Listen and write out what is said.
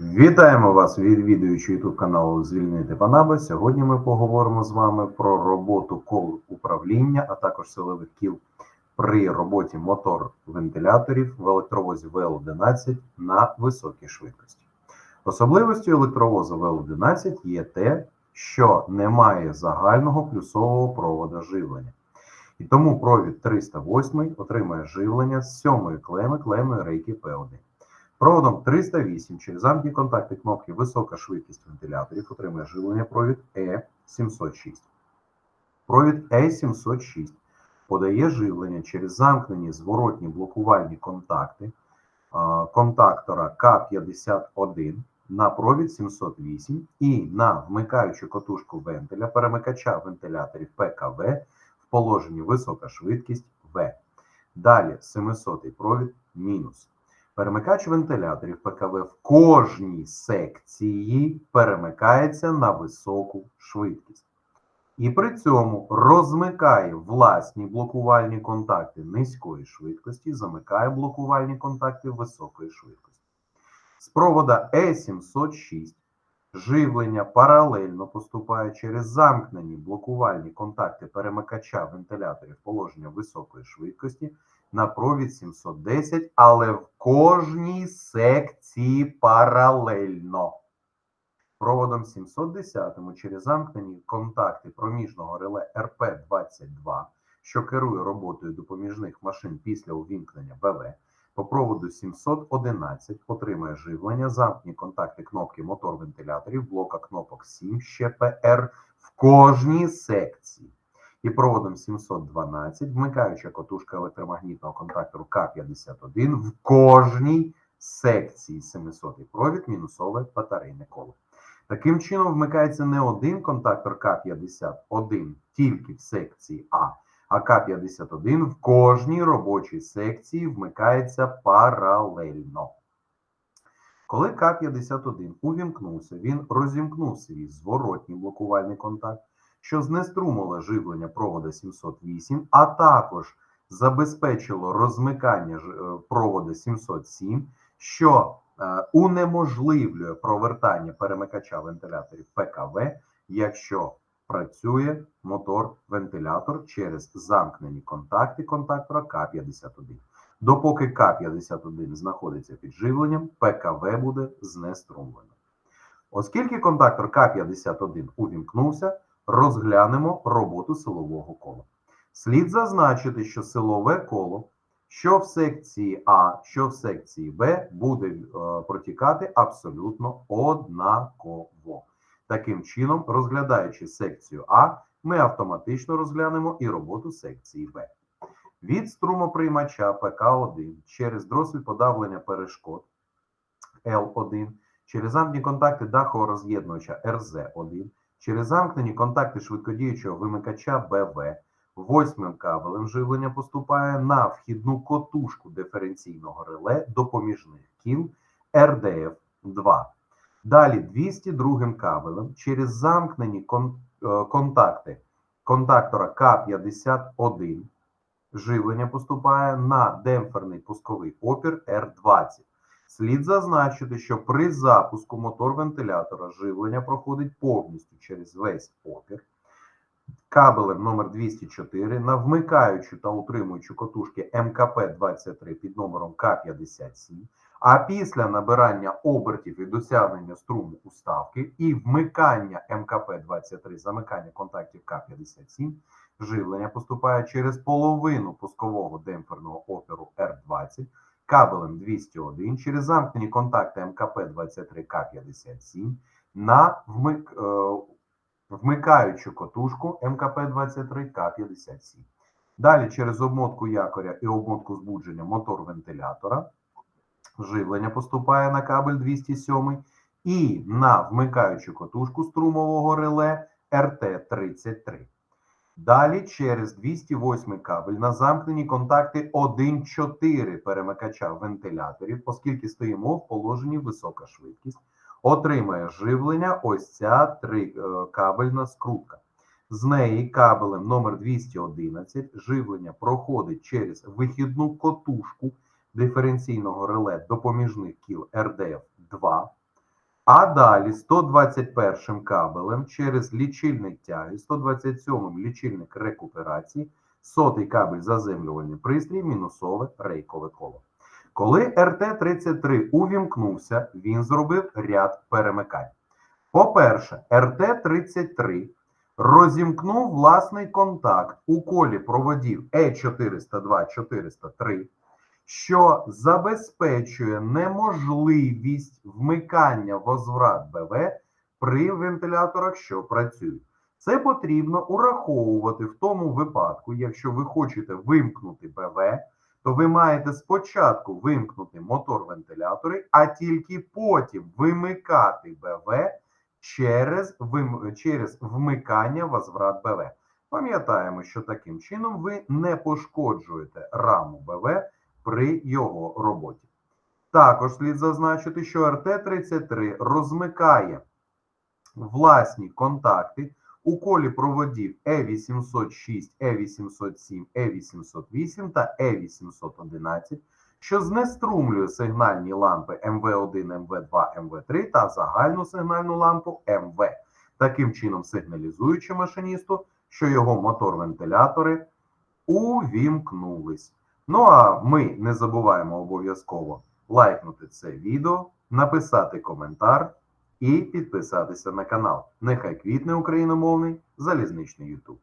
Вітаємо вас, відвідуючи YouTube каналу Звільнити Панаби. Сьогодні ми поговоримо з вами про роботу кол управління, а також силових кіл при роботі мотор-вентиляторів в електровозі ВЛ-11 на високій швидкості. Особливістю електровозу ВЛ-11 є те, що немає загального плюсового провода живлення. І тому провід 308 отримує живлення з сьомої клеми клемної рейки П1. Проводом 308 через замкні контакти кнопки висока швидкість вентиляторів отримує живлення провід E706. Провід E706 подає живлення через замкнені зворотні блокувальні контакти контактора К51 на провід 708 і на вмикаючу котушку вентиля перемикача вентиляторів ПКВ в положенні висока швидкість В. Далі 700 провід мінус. Перемикач вентиляторів ПКВ в кожній секції перемикається на високу швидкість. І при цьому розмикає власні блокувальні контакти низької швидкості, замикає блокувальні контакти високої швидкості. З провода E706 живлення паралельно поступає через замкнені блокувальні контакти перемикача вентиляторів положення високої швидкості на провід 710, але в кожній секції паралельно. Проводом 710 через замкнені контакти проміжного реле РП-22, що керує роботою допоміжних машин після увімкнення БВ, по проводу 711 отримує живлення замкнені контакти кнопки мотор-вентиляторів блока кнопок 7 ЩПР в кожній секції і проводом 712, вмикаюча котушка електромагнітного контактору К51 в кожній секції 700 провід мінусове батарейне коло. Таким чином, вмикається не один контактор К51 тільки в секції А, а К51 в кожній робочій секції вмикається паралельно. Коли К51 увімкнувся, він розімкнув свій зворотній блокувальний контакт що знеструмило живлення провода 708, а також забезпечило розмикання е, провода 707, що е, унеможливлює провертання перемикача вентиляторів ПКВ, якщо працює мотор-вентилятор через замкнені контакти контактора К51. Допоки К51 знаходиться під живленням, ПКВ буде знеструмлено. Оскільки контактор К51 увімкнувся, розглянемо роботу силового кола. Слід зазначити, що силове коло, що в секції А, що в секції Б, буде е, протікати абсолютно однаково. Таким чином, розглядаючи секцію А, ми автоматично розглянемо і роботу секції Б. Від струмоприймача ПК1 через дросель подавлення перешкод Л1, через замкні контакти дахороз'єднувача РЗ1 через замкнені контакти швидкодіючого вимикача БВ восьмим кабелем живлення поступає на вхідну котушку диференційного реле допоміжних кіл РДФ-2. Далі 202 кабелем через замкнені е, контакти контактора К51 живлення поступає на демпферний пусковий опір Р20. Слід зазначити, що при запуску мотор-вентилятора живлення проходить повністю через весь опір. Кабелем номер 204 на вмикаючу та утримуючу котушки МКП-23 під номером К57, а після набирання обертів і досягнення струму уставки і вмикання МКП-23 замикання контактів К57, живлення поступає через половину пускового демпферного опіру Р20 кабелем 201 через замкнені контакти МКП-23К57 на вмик, вмикаючу котушку МКП-23К57. Далі через обмотку якоря і обмотку збудження мотор вентилятора. Живлення поступає на кабель 207 і на вмикаючу котушку струмового реле РТ-33. Далі через 208 кабель на замкнені контакти 1,4 перемикача вентиляторів, оскільки стоїмо в положенні висока швидкість, отримає живлення ось ця три е, скрутка. З неї кабелем номер 211 живлення проходить через вихідну котушку диференційного реле допоміжних кіл РДФ 2. А далі 121 кабелем через лічильник тяги, 127 лічильник рекуперації, сотий кабель заземлювальний пристрій, мінусове рейкове коло. Коли РТ-33 увімкнувся, він зробив ряд перемикань. По-перше, РТ-33 розімкнув власний контакт у колі проводів Е Е402-403, що забезпечує неможливість вмикання возврат БВ при вентиляторах, що працюють. Це потрібно ураховувати в тому випадку, якщо ви хочете вимкнути БВ, то ви маєте спочатку вимкнути мотор вентилятори, а тільки потім вимикати БВ через, вим... через вмикання возврат БВ. Пам'ятаємо, що таким чином ви не пошкоджуєте раму БВ при його роботі. Також слід зазначити, що РТ-33 розмикає власні контакти у колі проводів Е Е806, Е807, Е808 та Е811, що знеструмлює сигнальні лампи МВ1, МВ2, МВ3 та загальну сигнальну лампу МВ, таким чином сигналізуючи машиністу, що його мотор-вентилятори увімкнулись. Ну а ми не забуваємо обов'язково лайкнути це відео, написати коментар і підписатися на канал. Нехай квітне україномовний залізничний YouTube.